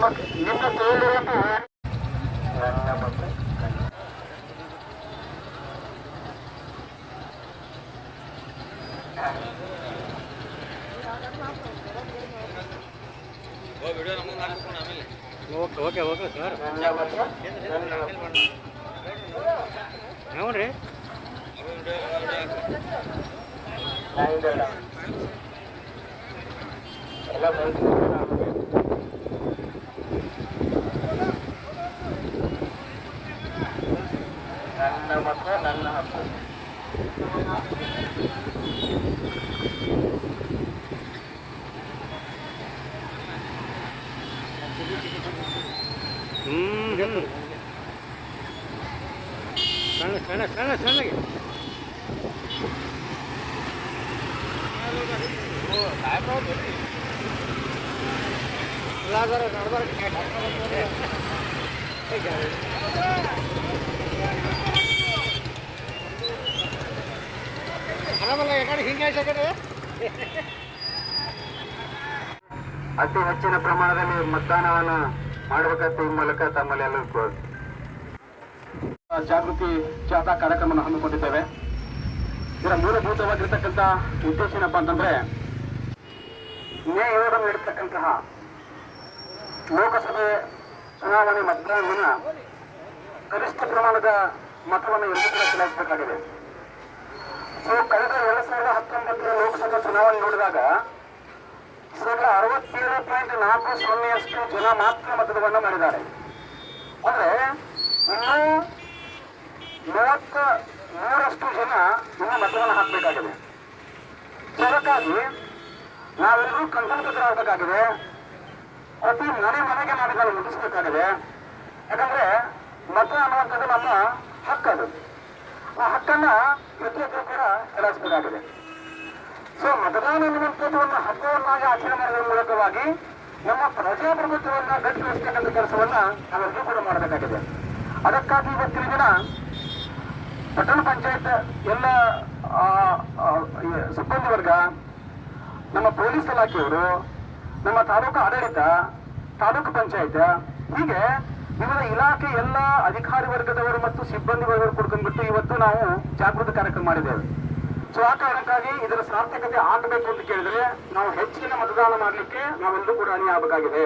ಮತ್ತು okay okay okay sir ನೋಡ್ರಿ ಎಲ್ಲ ಎಲ್ಲ ಬಂದು ನನ್ನ ಮತ್ತು ನನ್ನ ಹಕ್ಕು ಹ್ಞೂ ಹ್ಞೂ ಸಣ್ಣ ಸಣ್ಣ ಸಣ್ಣ ಸಣ್ಣಗೆ ಆರಾಮಲ್ಲ ಯಾಕಂದ್ರೆ ಹಿಂಗೆ ಆಯ್ತು ಅತಿ ಹೆಚ್ಚಿನ ಪ್ರಮಾಣದಲ್ಲಿ ಮತದಾನವನ್ನು ಮಾಡಬೇಕಂತ ಈ ಮೂಲಕ ತಮ್ಮಲ್ಲಿ ಎಲ್ಲರೂ ಜಾಗೃತಿ ಜಾಥಾ ಕಾರ್ಯಕ್ರಮವನ್ನು ಹಮ್ಮಿಕೊಂಡಿದ್ದೇವೆ. ಇದರ ಮೂಲಭೂತವಾಗಿರ್ತಕ್ಕಂಥ ಉದ್ದೇಶ ಏನಪ್ಪಾ ಅಂತಂದ್ರೆ ಮೇ ನೀಡತಕ್ಕಂತಹ ಲೋಕಸಭೆ ಚುನಾವಣೆ ಮತದಾನವನ್ನು ಗರಿಷ್ಠ ಪ್ರಮಾಣದ ಮತವನ್ನು ಎಲ್ಲರೂ ಚಲಾಯಿಸಬೇಕಾಗಿದೆ ಸೊ ಕಳೆದ ಎರಡ್ ಸಾವಿರದ ಹತ್ತೊಂಬತ್ತರ ಲೋಕಸಭಾ ಚುನಾವಣೆ ನೋಡಿದಾಗ ಶೇಕಡ ಅರವತ್ತೇಳು ಪಾಯಿಂಟ್ ನಾಲ್ಕು ಸೊನ್ನೆಯಷ್ಟು ಜನ ಮಾತ್ರ ಮತದಾನ ಮಾಡಿದ್ದಾರೆ. ಅಂದ್ರೆ ಇನ್ನೂ ಮೂವತ್ತ ಮೂರಷ್ಟು ಜನ ಇನ್ನೂ ಮತದಾನ ಹಾಕಬೇಕಾಗಿದೆ. ಅದಕ್ಕಾಗಿ ನಾವೆಲ್ಲರೂ ಆಗಬೇಕಾಗಿದೆ ಅತಿ ಮನೆ ಮನೆಗೆ ನಾವುಗಳು ಮುಟ್ಟಿಸಬೇಕಾಗಿದೆ ಯಾಕಂದ್ರೆ ಮತ ಅನ್ನುವಂಥದ್ದು ನಮ್ಮ ಹಕ್ಕದು ಆ ಹಕ್ಕನ್ನ ಪ್ರತಿಯೊಬ್ಬರು ಕೂಡ ಚಲಾಯಿಸಬೇಕಾಗಿದೆ ಸೊ ಮತದಾನ ಅನ್ನುವಂಥದ್ದು ಒಂದು ಹಬ್ಬವನ್ನಾಗಿ ಆಚರಣೆ ಮಾಡುವ ಮೂಲಕವಾಗಿ ನಮ್ಮ ಪ್ರಜಾಪ್ರಭುತ್ವವನ್ನ ಗಟ್ಟಿಗೊಳಿಸ್ತಕ್ಕಂಥ ಕೆಲಸವನ್ನ ನಾವೆಲ್ಲರೂ ಕೂಡ ಮಾಡಬೇಕಾಗಿದೆ. ಅದಕ್ಕಾಗಿ ಇವತ್ತಿನ ದಿನ ಪಟ್ಟಣ ಪಂಚಾಯತ್ ಎಲ್ಲ ಸಿಬ್ಬಂದಿ ವರ್ಗ, ನಮ್ಮ ಪೊಲೀಸ್ ಇಲಾಖೆಯವರು, ನಮ್ಮ ತಾಲೂಕು ಆಡಳಿತ, ತಾಲೂಕು ಪಂಚಾಯತ್, ಹೀಗೆ ವಿವಿಧ ಇಲಾಖೆ ಎಲ್ಲ ಅಧಿಕಾರಿ ವರ್ಗದವರು ಮತ್ತು ಸಿಬ್ಬಂದಿ ವರ್ಗದವರು ಕುಡ್ಕೊಂಡ್ಬಿಟ್ಟು ಇವತ್ತು ನಾವು ಜಾಗೃತಿ ಕಾರ್ಯಕ್ರಮ ಮಾಡಿದ್ದೇವೆ. ಸೊ ಆ ಕಾರಣಕ್ಕಾಗಿ ಇದರ ಸಾರ್ಥಕತೆ ಆಗಬೇಕು ಅಂತ ಕೇಳಿದ್ರೆ ನಾವು ಹೆಚ್ಚಿನ ಮತದಾನ ಮಾಡಲಿಕ್ಕೆ ನಾವೆಲ್ಲರೂ ಕೂಡ ಅಣಿ ಆಗಬೇಕಾಗಿದೆ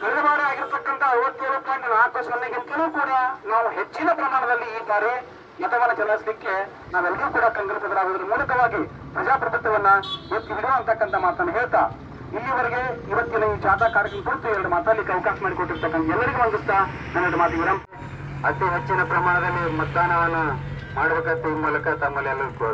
ಕಳೆದ ಬಾರಿ ಆಗಿರತಕ್ಕಂತಹ ಐವತ್ತೇಳು ಪಾಯಿಂಟ್ ನಾಲ್ಕು ಸೊನ್ನೆಗಿಂತಲೂ ಕೂಡ ನಾವು ಹೆಚ್ಚಿನ ಪ್ರಮಾಣದಲ್ಲಿ ಈ ಬಾರಿ ಮತವನ್ನು ಚಲಾಯಿಸಲಿಕ್ಕೆ ನಾವೆಲ್ಲರೂ ಕೂಡ ಕಂಗ್ರೆಸ್ಗಳಾಗುವುದರ ಮೂಲಕವಾಗಿ ಪ್ರಜಾಪ್ರಭುತ್ವವನ್ನ ಎತ್ತಿ ಹಿಡಿಯುವ ಅಂತಕ್ಕಂಥ ಮಾತನ್ನು ಹೇಳ್ತಾ, ಇಲ್ಲಿವರೆಗೆ ಇವತ್ತಿನ ಈ ಜಾಥಾ ಕಾರ್ಯಕ್ರಮ ಕುರಿತು ಎರಡು ಮಾತಾಡಲಿಕ್ಕೆ ಅವಕಾಶ ಮಾಡಿಕೊಟ್ಟಿರ್ತಕ್ಕಂಥ ಎಲ್ಲರಿಗೂ ವಂದಿಸ್ತಾ ನನ್ನ ಮಾತು ವಿರಾಮ ಅತಿ ಹೆಚ್ಚಿನ ಪ್ರಮಾಣದಲ್ಲಿ ಮತದಾನವನ್ನು ಮಾಡಬೇಕಂತ ಈ ಮೂಲಕ ತಮ್ಮಲ್ಲಿ ಎಲ್ಲರಿಗೂ